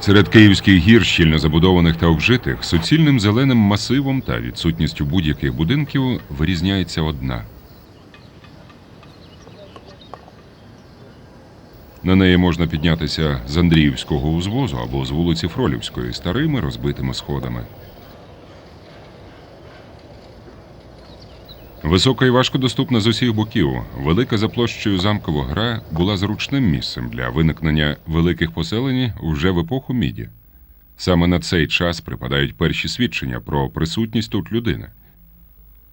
Серед київських гір, щільно забудованих та обжитих, суцільним зеленим масивом та відсутністю будь-яких будинків вирізняється одна. На неї можна піднятися з Андріївського узвозу або з вулиці Фролівської старими розбитими сходами. Висока і важкодоступна з усіх боків, велика за площею замкова гра була зручним місцем для виникнення великих поселень уже в епоху міді. Саме на цей час припадають перші свідчення про присутність тут людини.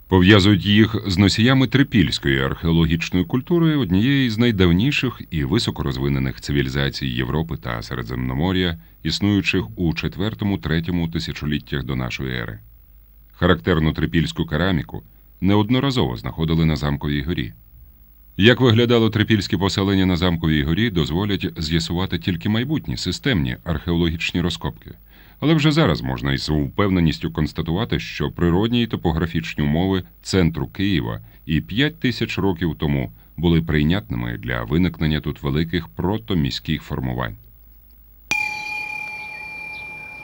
Пов'язують їх з носіями трипільської археологічної культури, однієї з найдавніших і високорозвинених цивілізацій Європи та Середземномор'я, існуючих у 4-3 тисячоліттях до нашої ери. Характерну трипільську кераміку неодноразово знаходили на замковій горі. Як виглядало трипільське поселення на замковій горі, дозволять з'ясувати тільки майбутні системні археологічні розкопки. Але вже зараз можна із впевненістю констатувати, що природні і топографічні умови центру Києва і 5 тисяч років тому були прийнятними для виникнення тут великих протоміських формувань.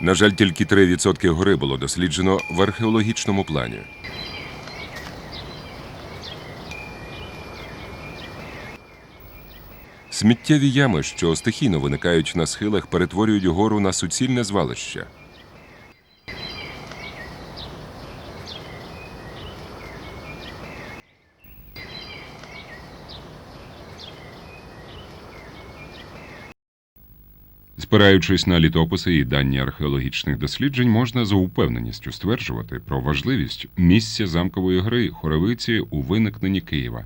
На жаль, тільки 3% гори було досліджено в археологічному плані. Сміттєві ями, що стихійно виникають на схилах, перетворюють гору на суцільне звалище. Спираючись на літописи і дані археологічних досліджень, можна за упевненістю стверджувати про важливість місця замкової гри Хоровиці у виникненні Києва.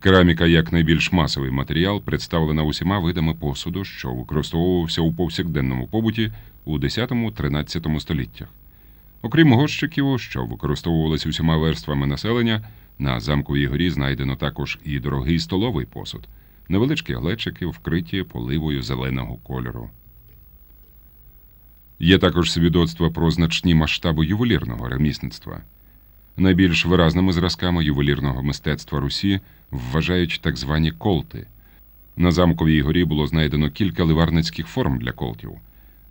Кераміка як найбільш масовий матеріал представлена усіма видами посуду, що використовувався у повсякденному побуті у 10-13 століттях. Окрім горщиків, що використовувалися усіма верствами населення, на замковій горі знайдено також і дорогий столовий посуд, невеличкі глечики, вкриті поливою зеленого кольору. Є також свідоцтва про значні масштаби ювелірного ремісництва. Найбільш виразними зразками ювелірного мистецтва Русі вважають так звані колти. На замковій горі було знайдено кілька ливарницьких форм для колтів.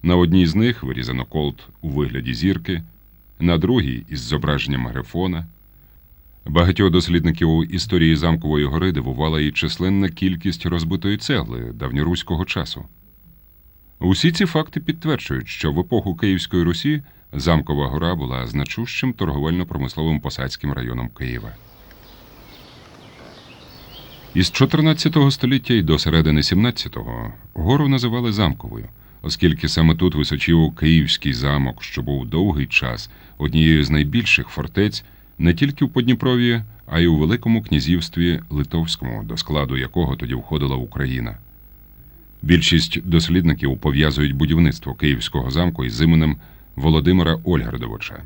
На одній з них вирізано колт у вигляді зірки, на другій із зображенням грифона. Багатьох дослідників історії замкової гори дивувала і численна кількість розбитої цегли давньоруського часу. Усі ці факти підтверджують, що в епоху Київської Русі замкова гора була значущим торговельно-промисловим посадським районом Києва. Із 14 століття і до середини 17-го гору називали замковою, оскільки саме тут височів Київський замок, що був довгий час однією з найбільших фортець не тільки в Подніпров'ї, а й у Великому князівстві Литовському, до складу якого тоді входила Україна. Більшість дослідників пов'язують будівництво Київського замку із іменем Володимира Ольгардовича.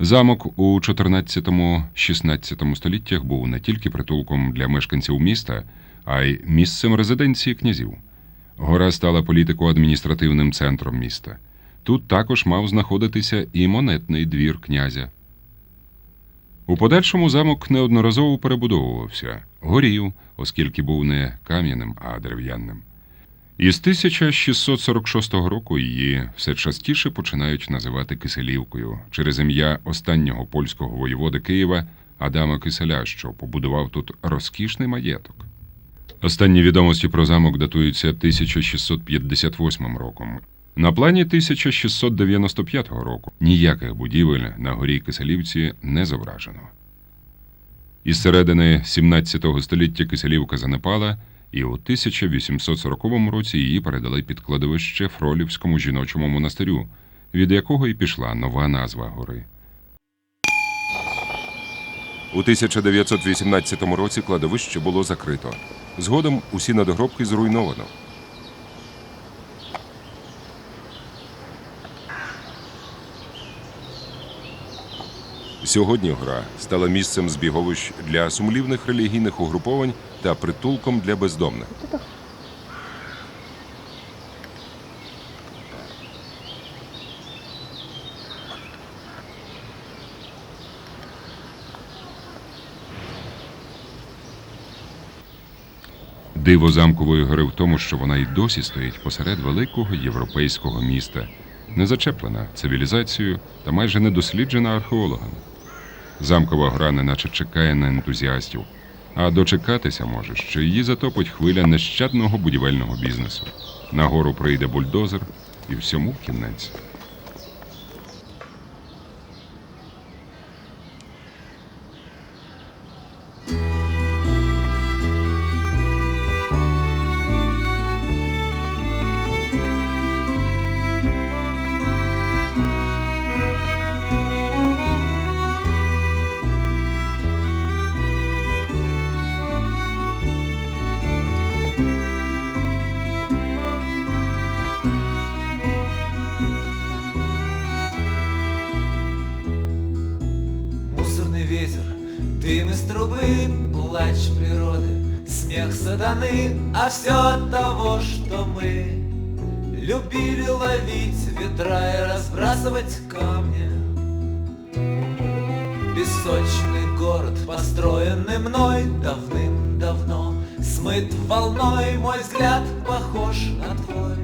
Замок у 14-16 століттях був не тільки притулком для мешканців міста, а й місцем резиденції князів. Гора стала політико-адміністративним центром міста. Тут також мав знаходитися і монетний двір князя. У подальшому замок неодноразово перебудовувався, горів, оскільки був не кам'яним, а дерев'яним. Із 1646 року її все частіше починають називати Киселівкою через ім'я останнього польського воєводи Києва Адама Киселя, що побудував тут розкішний маєток. Останні відомості про замок датуються 1658 роком. На плані 1695 року ніяких будівель на горі Киселівці не зображено. Із середини 17 століття Киселівка занепала, і у 1840 році її передали під кладовище Фролівському жіночому монастирю, від якого і пішла нова назва гори. У 1918 році кладовище було закрито. Згодом усі надгробки зруйновано. Сьогодні гора стала місцем збіговищ для сумлівних релігійних угруповань та притулком для бездомних. Диво замкової гори в тому, що вона й досі стоїть посеред великого європейського міста, не зачеплена цивілізацією та майже не досліджена археологами. Замкова гра неначе чекає на ентузіастів, а дочекатися може, що її затопить хвиля нещадного будівельного бізнесу. На гору прийде бульдозер і всьому кінець. Трубы, плач природы, смех сатаны, а все от того, что мы любили ловить ветра и разбрасывать камни. Песочный город, построенный мной давным-давно, смыт волной, мой взгляд похож на твой.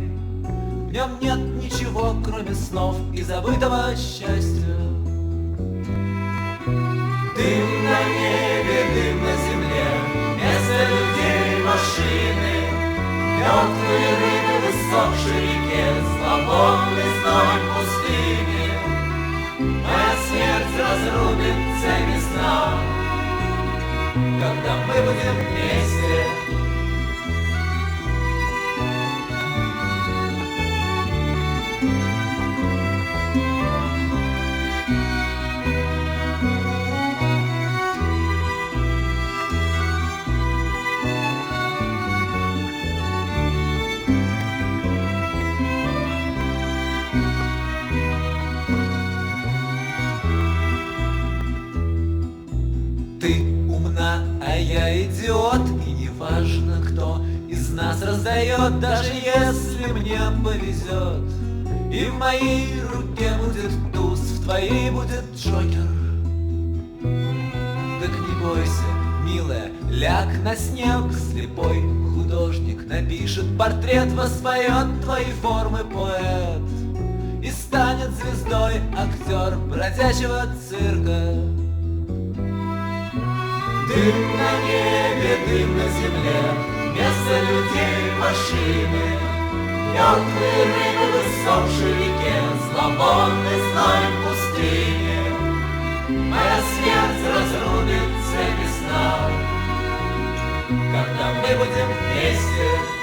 В нем нет ничего, кроме снов и забытого счастья. Машины, Мертвые рыбы в иссохшей реке, Зловонный зной пустыни. Моя смерть разрубит цепи сна, Когда мы будем вместе. Идиот И не важно, кто из нас раздает Даже если мне повезет И в моей руке будет туз В твоей будет Джокер. Так не бойся, милая, ляг на снег Слепой художник напишет портрет Воспоет твои формы поэт. И станет звездой актер бродячего цирка Дым на небе, дым на земле, Вместо людей машины, Мертвые рыбы в иссохшей реке, Зловонный зной в пустыне. Моя смерть разрубит цепи сна, Когда мы будем вместе.